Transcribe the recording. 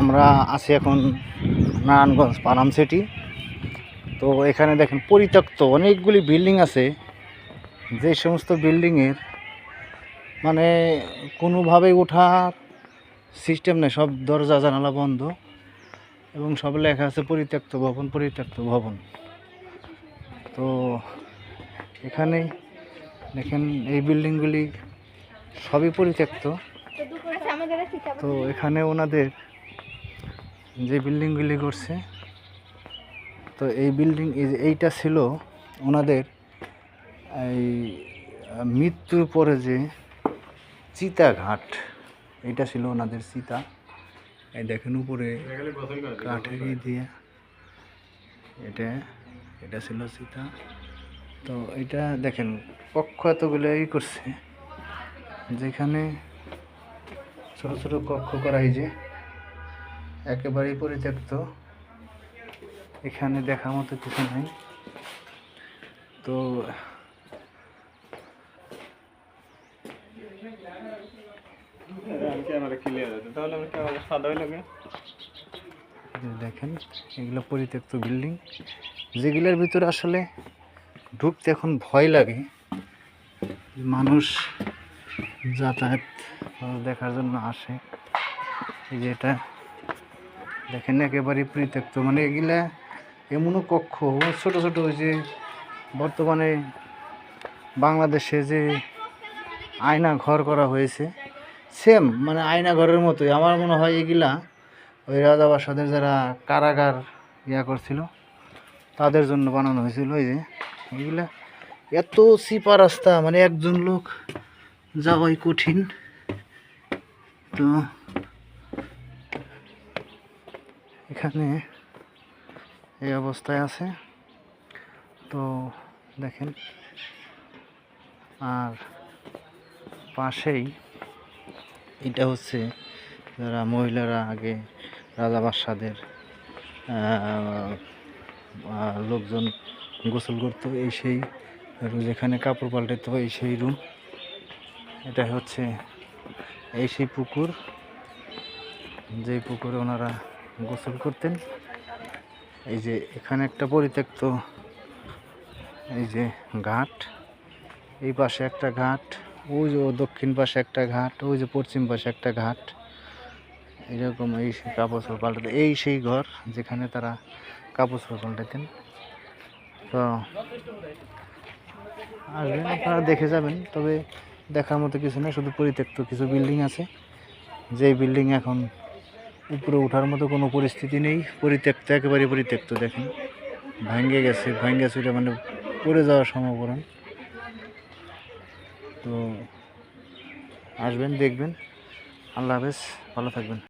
আমরা আছি এখন নারায়ণগঞ্জ, পানাম সিটি তো এখানে দেখেন পরিত্যক্ত অনেকগুলি বিল্ডিং আছে। যে সমস্ত বিল্ডিংয়ের মানে কোনোভাবেই ওঠার সিস্টেম নেই, সব দরজা, জানালা বন্ধ এবং সব লেখা আছে পরিত্যক্ত ভবন পরিত্যক্ত ভবন। তো এখানে দেখেন এই বিল্ডিংগুলি সবই পরিত্যক্ত। তো এখানে ওনাদের যে বিল্ডিংগুলি করছে, তো এই বিল্ডিং এইটা ছিল ওনাদের এই মৃত্যুর পরে যে চিতা ঘাট এটা ছিল ওনাদের চিতা। এই দেখেন উপরে কাঠের দিয়ে এটা এটা ছিল চিতা। তো এটা দেখেন কক্ষ এতগুলো করছে, যেখানে ছোট ছোট কক্ষ করা যে একেবারেই পরিত্যক্ত। এখানে দেখার মতো কিছু নাই। তো দেখেন এগুলো পরিত্যক্ত বিল্ডিং যেগুলোর ভিতরে আসলে ঢুকতে এখন ভয় লাগে মানুষ যাতায়াত দেখার জন্য আসে। এই যে এটা দেখেন একেবারে পরিত্যক্ত মানে এগুলা এমনও কক্ষ ছোট ছোট ওই যে বর্তমানে বাংলাদেশে যে আয়না ঘর করা হয়েছে সেম মানে আয়না ঘরের মতোই। আমার মনে হয় এগুলা ওই রাজাবাসাদের যারা কারাগার ইয়া করছিল, তাদের জন্য বানানো হয়েছিল এই যে। এগুলা এত সিপা রাস্তা মানে একজন লোক যাওয়াই কঠিন। তো এখানে এই অবস্থায় আছে। তো দেখেন আর পাশেই এটা হচ্ছে যারা মহিলারা আগে রাজা বাদশাদের আহ, আহ, লোকজন গোসল করতো এই সেই যেখানে কাপড় পাল্টাতো এই সেই রুম এটা হচ্ছে এই সেই পুকুর। যেই পুকুরে ওনারা গোসল করতেন। এই যে এখানে একটা পরিত্যক্ত, এই যে ঘাট। এই পাশে একটা ঘাট, ওই যে দক্ষিণ পাশে একটা ঘাট, ওই যে পশ্চিম পাশে একটা ঘাট। এরকম এই কাপড় পাল্টাতে, এই সেই ঘর যেখানে তারা কাপড় পাল্টাতেন। তো আসবেন, আপনারা দেখে যাবেন, তবে দেখার মতো কিছু না, শুধু পরিত্যক্ত কিছু বিল্ডিং আছে। যেই বিল্ডিং এখন উপরে ওঠার মতো কোনো পরিস্থিতি নেই, পরিত্যক্ত, একেবারে পরিত্যক্ত, দেখেন। ভাঙ্গে গেছে, ভাঙ্গে চুরে মানে পড়ে যাওয়ার সম্ভাবনা। তো আসবেন, দেখবেন। আল্লাহ হাফেজ, ভালো থাকবেন।